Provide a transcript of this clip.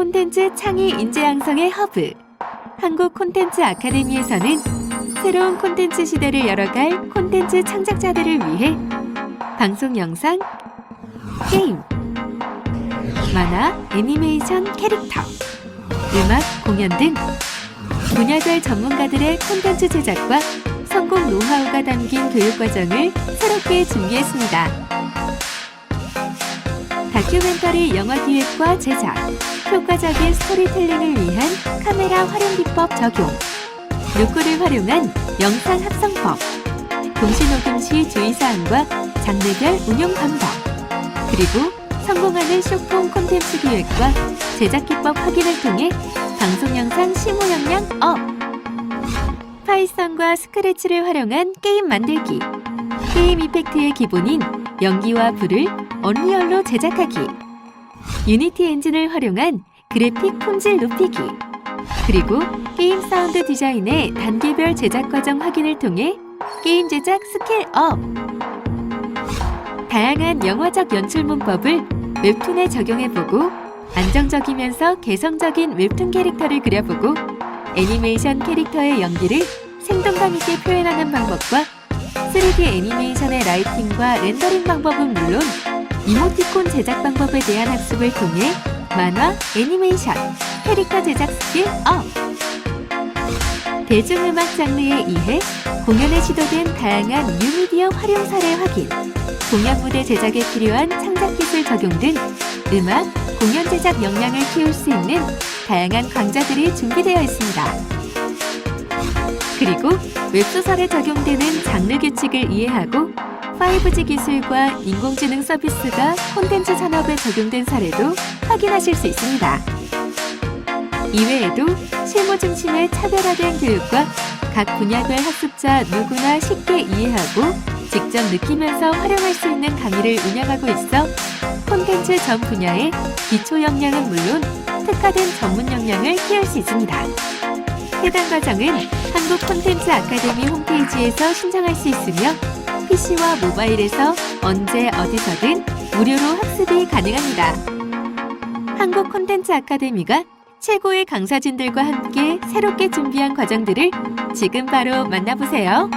콘텐츠 창의 인재 양성의 허브 한국 콘텐츠 아카데미에서는 새로운 콘텐츠 시대를 열어갈 콘텐츠 창작자들을 위해 방송 영상, 게임, 만화, 애니메이션 캐릭터, 음악, 공연 등 분야별 전문가들의 콘텐츠 제작과 성공 노하우가 담긴 교육 과정을 새롭게 준비했습니다. 다큐멘터리 영화 기획과 제작, 효과적인 스토리텔링을 위한 카메라 활용 기법 적용, 누구를 활용한 영상 합성법, 동시녹음 시 주의사항과 장르별 운용 방법, 그리고 성공하는 쇼폼 콘텐츠 기획과 제작 기법 확인을 통해 방송 영상 심오 역량 업! 파이썬과 스크래치를 활용한 게임 만들기, 게임 이펙트의 기본인 연기와 불을 언리얼로 제작하기, 유니티 엔진을 활용한 그래픽 품질 높이기, 그리고 게임 사운드 디자인의 단계별 제작 과정 확인을 통해 게임 제작 스킬 업! 다양한 영화적 연출 문법을 웹툰에 적용해보고 안정적이면서 개성적인 웹툰 캐릭터를 그려보고 애니메이션 캐릭터의 연기를 생동감 있게 표현하는 방법과 3D 애니메이션의 라이팅과 렌더링 방법은 물론 이모티콘 제작 방법에 대한 학습을 통해 만화, 애니메이션, 캐릭터 제작 스킬 업! 대중음악 장르의 이해, 공연에 시도된 다양한 뉴미디어 활용 사례 확인, 공연 무대 제작에 필요한 창작 기술 적용 등 음악, 공연 제작 역량을 키울 수 있는 다양한 강좌들이 준비되어 있습니다. 그리고 웹소설에 적용되는 장르 규칙을 이해하고 5G 기술과 인공지능 서비스가 콘텐츠 산업에 적용된 사례도 확인하실 수 있습니다. 이외에도 실무 중심의 차별화된 교육과 각 분야별 학습자 누구나 쉽게 이해하고 직접 느끼면서 활용할 수 있는 강의를 운영하고 있어 콘텐츠 전 분야의 기초 역량은 물론 특화된 전문 역량을 키울 수 있습니다. 해당 과정은 한국 콘텐츠 아카데미 홈페이지에서 신청할 수 있으며 PC와 모바일에서 언제 어디서든 무료로 학습이 가능합니다. 한국 콘텐츠 아카데미가 최고의 강사진들과 함께 새롭게 준비한 과정들을 지금 바로 만나보세요.